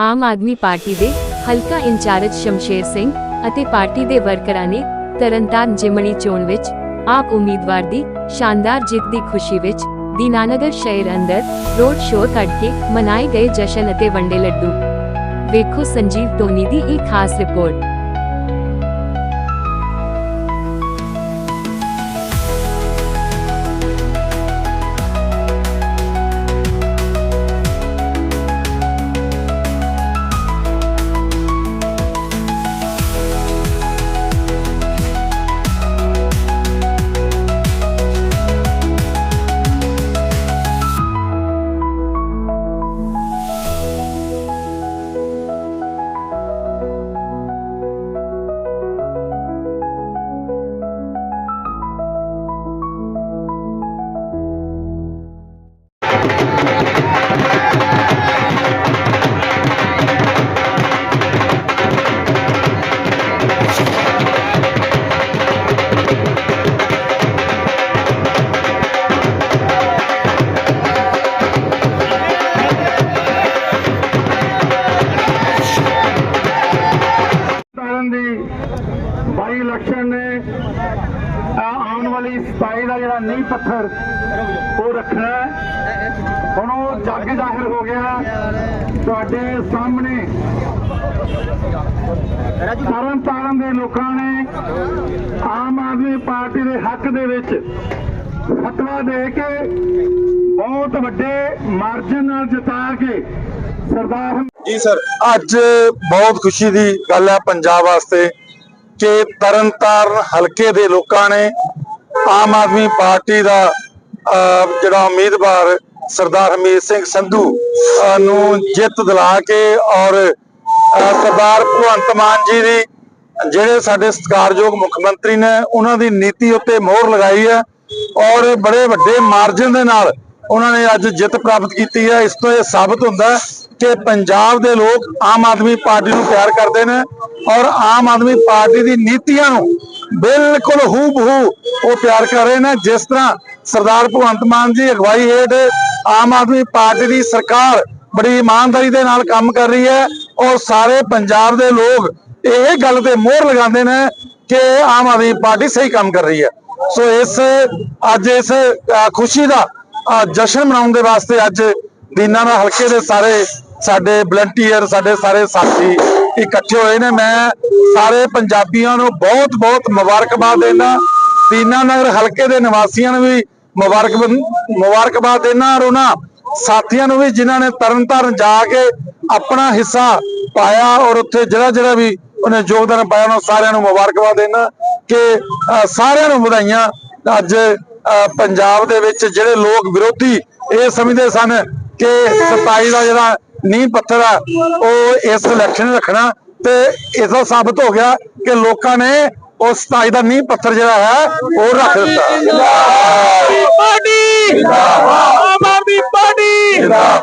ਆਮ Aadmi party ਦੇ ਹਲਕਾ incharge Shamsher Singh ਅਤੇ ਪਾਰਟੀ ਦੇ ਵਰਕਰਾਂ ਨੇ ਤਰਨਤਾਰਨ ਜਿਮਣੀ ਚੋਣ ਵਿੱਚ ਆਪ ਉਮੀਦਵਾਰ ਦੀ ਸ਼ਾਨਦਾਰ ਜਿੱਤ ਦੀ ਖੁਸ਼ੀ ਵਿੱਚ ਦੀਨਾਨਗਰ ਸ਼ਹਿਰ ਅੰਦਰ ਰੋਡ ਸ਼ੋਅ ਕੱਢ ਕੇ ਮਨਾਏ ਗਏ ਜਸ਼ਨ ਅਤੇ ਵੰਡੇ ਲੱਡੂ। ਵੇਖੋ ਸੰਜੀਵ ਟੋਨੀ ਦੀ ਇਹ ਖਾਸ ਰਿਪੋਰਟ। ਬਾਈ ਇਲੈਕਸ਼ਨ ਨੇ ਆਉਣ ਵਾਲੀ 27 ਦਾ ਜਿਹੜਾ ਨੀਂਹ ਪੱਥਰ ਉਹ ਰੱਖਣਾ ਹੁਣ ਉਹ ਜੱਗ ਜ਼ਾਹਿਰ ਹੋ ਗਿਆ। ਤੁਹਾਡੇ ਸਾਹਮਣੇ ਤਰਨ ਤਾਰਨ ਦੇ ਲੋਕਾਂ ਨੇ ਆਮ ਆਦਮੀ ਪਾਰਟੀ ਦੇ ਹੱਕ ਦੇ ਵਿੱਚ ਫਤਵਾ ਦੇ ਕੇ ਬਹੁਤ ਵੱਡੇ ਮਾਰਜਨ ਨਾਲ ਜਿਤਾ ਕੇ ਸਰਦਾਰ ਜੀ ਸਰ, ਅੱਜ ਬਹੁਤ ਖੁਸ਼ੀ ਦੀ ਗੱਲ ਹੈ ਪੰਜਾਬ ਵਾਸਤੇ। ਕਿ ਤਰਨਤਾਰਨ ਹਲਕੇ ਦੇ ਲੋਕਾਂ ਨੇ ਆਮ ਆਦਮੀ ਪਾਰਟੀ ਦਾ ਜਿਹੜਾ ਉਮੀਦਵਾਰ ਸਰਦਾਰ ਹਮੀਤ ਸਿੰਘ ਸੰਧੂ ਨੂੰ ਜਿੱਤ ਦਿਲਾ ਕੇ ਔਰ ਸਰਦਾਰ ਭਗਵੰਤ ਮਾਨ ਜੀ ਦੀ ਜਿਹੜੇ ਸਾਡੇ ਸਤਿਕਾਰਯੋਗ ਮੁੱਖ ਮੰਤਰੀ ਨੇ, ਉਹਨਾਂ ਦੀ ਨੀਤੀ ਉੱਤੇ ਮੋਹਰ ਲਗਾਈ ਹੈ ਔਰ ਬੜੇ ਵੱਡੇ ਮਾਰਜਨ ਦੇ ਨਾਲ ਉਹਨਾਂ ਨੇ ਅੱਜ ਜਿੱਤ ਪ੍ਰਾਪਤ ਕੀਤੀ ਹੈ। ਇਸ ਤੋਂ ਇਹ ਸਾਬਤ ਹੁੰਦਾ ਹੈ ਕਿ ਪੰਜਾਬ ਦੇ ਲੋਕ ਆਮ ਆਦਮੀ ਪਾਰਟੀ ਨੂੰ ਪਿਆਰ ਕਰਦੇ ਨੇ ਔਰ ਆਮ ਆਦਮੀ ਪਾਰਟੀ ਦੀ ਨੀਤੀਆਂ ਨੂੰ ਬਿਲਕੁਲ ਹੂਬਹੂ ਉਹ ਪਿਆਰ ਕਰ ਰਹੇ ਨੇ। ਜਿਸ ਤਰ੍ਹਾਂ ਸਰਦਾਰ ਭਗਵੰਤ ਮਾਨ ਜੀ ਅਗਵਾਈ ਹੇਠ ਆਮ ਆਦਮੀ ਪਾਰਟੀ ਦੀ ਸਰਕਾਰ ਬੜੀ ਇਮਾਨਦਾਰੀ ਦੇ ਨਾਲ ਕੰਮ ਕਰ ਰਹੀ ਹੈ ਔਰ ਸਾਰੇ ਪੰਜਾਬ ਦੇ ਲੋਕ ਇਹ ਗੱਲ ਤੇ ਮੋਹਰ ਲਗਾਉਂਦੇ ਨੇ ਕਿ ਆਮ ਆਦਮੀ ਪਾਰਟੀ ਸਹੀ ਕੰਮ ਕਰ ਰਹੀ ਹੈ। ਸੋ ਇਸ, ਅੱਜ ਇਸ ਖੁਸ਼ੀ ਦਾ ਜਸ਼ਨ ਮਨਾਉਣ ਦੇ ਵਾਸਤੇ ਅੱਜ ਦੀਨਾ ਦੀਨਾਨਾ ਹਲਕੇ ਦੇ ਸਾਰੇ ਸਾਡੇ ਵਲੰਟੀਅਰ ਸਾਡੇ ਸਾਰੇ ਸਾਥੀ ਇਕੱਠੇ ਹੋਏ ਨੇ। ਮੈਂ ਸਾਰੇ ਪੰਜਾਬੀਆਂ ਨੂੰ ਬਹੁਤ ਬਹੁਤ ਮੁਬਾਰਕਬਾਦ ਦੇਣਾ ਦੀਨਾਨਗਰ ਹਲਕੇ ਦੇ ਨਿਵਾਸੀਆਂ ਨੂੰ ਵੀ ਮੁਬਾਰਕ ਮੁਬਾਰਕਬਾਦ ਦੇਣਾ ਔਰ ਉਹਨਾਂ ਸਾਥੀਆਂ ਨੂੰ ਵੀ ਜਿਨ੍ਹਾਂ ਨੇ ਤਰਨਤਾਰਨ ਜਾ ਕੇ ਆਪਣਾ ਹਿੱਸਾ ਪਾਇਆ ਔਰ ਉੱਥੇ ਜਿਹੜਾ ਜਿਹੜਾ ਵੀ ਉਹਨੇ ਯੋਗਦਾਨ ਪਾਇਆ, ਉਹਨਾਂ ਸਾਰਿਆਂ ਨੂੰ ਮੁਬਾਰਕਬਾਦ ਦੇਣਾ ਕਿ ਸਾਰਿਆਂ ਨੂੰ ਵਧਾਈਆਂ। ਅੱਜ ਪੰਜਾਬ ਦੇ ਵਿੱਚ ਜਿਹੜੇ ਲੋਕ ਵਿਰੋਧੀ ਇਹ ਸਮਝਦੇ ਸਨ ਕਿ 27 ਦਾ ਜਿਹੜਾ ਨੀਂਹ ਪੱਥਰ ਆ ਉਹ ਇਸ ਇਲੈਕਸ਼ਨ ਰੱਖਣਾ ਤੇ ਇਸ ਦਾ ਸਾਬਤ ਹੋ ਗਿਆ ਕਿ ਲੋਕਾਂ ਨੇ ਉਸ 27 ਦਾ ਨੀਂਹ ਪੱਥਰ ਜਿਹੜਾ ਹੈ ਉਹ ਰੱਖ ਦਿੱਤਾ। Party Aam Aadmi party.